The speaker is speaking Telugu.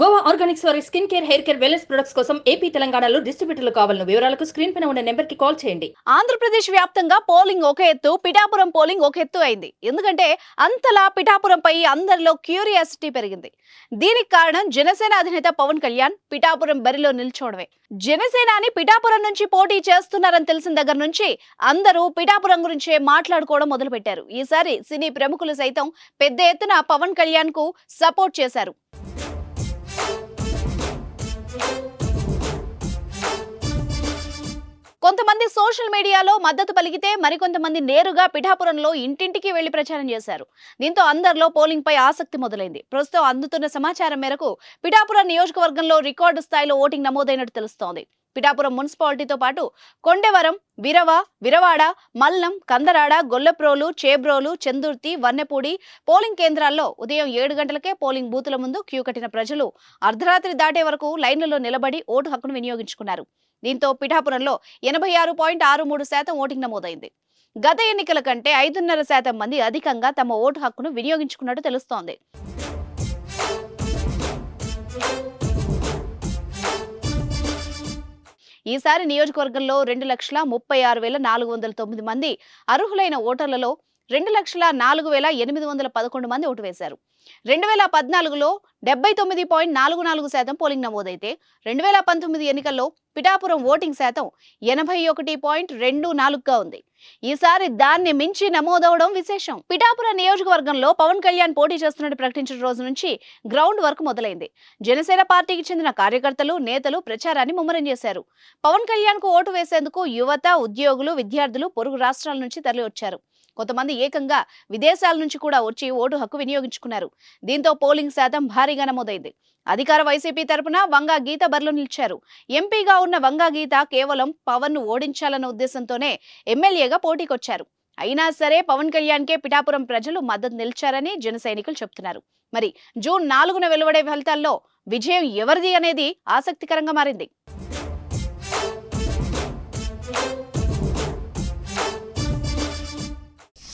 గోవా ఆర్గానిక్స్ వారి skin care hair care wellness products కోసం ఏపీ తెలంగాణలో డిస్ట్రిబ్యూటర్లు కావాలను వివరాలకు స్క్రీన్ పైన ఉన్న నెంబర్కి కాల్ చేయండి. ఆంధ్రప్రదేశ్ వ్యాప్తంగా పోలింగ్ ఒక ఎత్తు పిఠాపురం పోలింగ్ ఒక ఎత్తు అయింది. ఎందుకంటే అంతలా పిఠాపురంపై అందరిలో క్యూరియాసిటీ పెరిగింది. దీనికి కారణం జనసేన అధినేత పవన్ కళ్యాణ్ పిఠాపురం బరిలో నిల్చోవడమే. జనసేనాని పిఠాపురం నుంచి పోటీ చేస్తున్నారని తెలిసిన దగ్గర నుంచి అందరూ పిఠాపురం గురించే మాట్లాడుకోవడం మొదలుపెట్టారు. ఈసారి సినీ ప్రముఖులు సైతం పెద్ద ఎత్తున పవన్ కళ్యాణ్కు సపోర్ట్ చేశారు. సోషల్ మీడియాలో మద్దతు పలికితే మరికొంతమంది నేరుగా పిఠాపురంలో ఇంటింటికి వెళ్ళి ప్రచారం చేశారు. దీంతో అందరిలో పోలింగ్ పై ఆసక్తి మొదలైంది. ప్రస్తుతం అందుతున్న సమాచారం మేరకు పిఠాపురం నియోజకవర్గంలో రికార్డు స్థాయిలో ఓటింగ్ నమోదైనట్టు తెలుస్తోంది. పిఠాపురం మున్సిపాలిటీతో పాటు కొండెవరం విరవ విరవాడ మల్లం కందరాడ గొల్లప్రోలు చేబ్రోలు చందుర్తి వన్నెపూడి పోలింగ్ కేంద్రాల్లో ఉదయం ఏడు గంటలకే పోలింగ్ బూతుల ముందు క్యూ కట్టిన ప్రజలు అర్ధరాత్రి దాటే వరకు లైన్లలో నిలబడి ఓటు హక్కును వినియోగించుకున్నారు. దీంతో పిఠాపురంలో ఎనభై ఆరు పాయింట్ ఆరు మూడు శాతం ఓటింగ్ నమోదైంది. గత ఎన్నికల కంటే ఐదున్నర శాతం మంది అధికంగా తమ ఓటు హక్కును వినియోగించుకున్నట్టు తెలుస్తోంది. ఈసారి నియోజకవర్గంలో రెండు లక్షల ముప్పై ఆరు వేల నాలుగు వందల తొమ్మిది మంది అర్హులైన ఓటర్లలో రెండు లక్షల నాలుగు వేల ఎనిమిది వందల పదకొండు మంది ఓటు వేశారు. రెండు వేల పద్నాలుగులో డెబ్బై తొమ్మిది పాయింట్ నాలుగు నాలుగు శాతం పోలింగ్ నమోదైతే రెండు వేల పంతొమ్మిది ఎన్నికల్లో పిఠాపురం ఓటింగ్ శాతం ఎనభై ఒకటి పాయింట్ రెండు నాలుగుగా ఉంది. ఈసారి దాన్ని మించి నమోదవడం విశేషం. పిఠాపురం నియోజకవర్గంలో పవన్ కళ్యాణ్ పోటీ చేస్తున్నట్టు ప్రకటించిన రోజు నుంచి గ్రౌండ్ వర్క్ మొదలైంది. జనసేన పార్టీకి చెందిన కార్యకర్తలు నేతలు ప్రచారాన్ని ముమ్మరం చేశారు. పవన్ కళ్యాణ్కు ఓటు వేసేందుకు యువత ఉద్యోగులు విద్యార్థులు పొరుగు రాష్ట్రాల నుంచి తరలివచ్చారు. కొంతమంది ఏకంగా విదేశాల నుంచి కూడా వచ్చి ఓటు హక్కు వినియోగించుకున్నారు. దీంతో పోలింగ్ శాతం భారీగా నమోదైంది. అధికార వైసీపీ తరపున వంగా గీత బరిలో నిలిచారు. ఎంపీగా ఉన్న వంగా గీత కేవలం పవన్ను ఓడించాలన్న ఉద్దేశంతోనే ఎమ్మెల్యేగా పోటీకొచ్చారు. అయినా సరే పవన్ కళ్యాణ్కే పిఠాపురం ప్రజలు మద్దతు నిలిచారని జన సైనికులు చెప్తున్నారు మరి జూన్ నాలుగున వెలువడే ఫలితాల్లో విజయం ఎవరిది అనేది ఆసక్తికరంగా మారింది.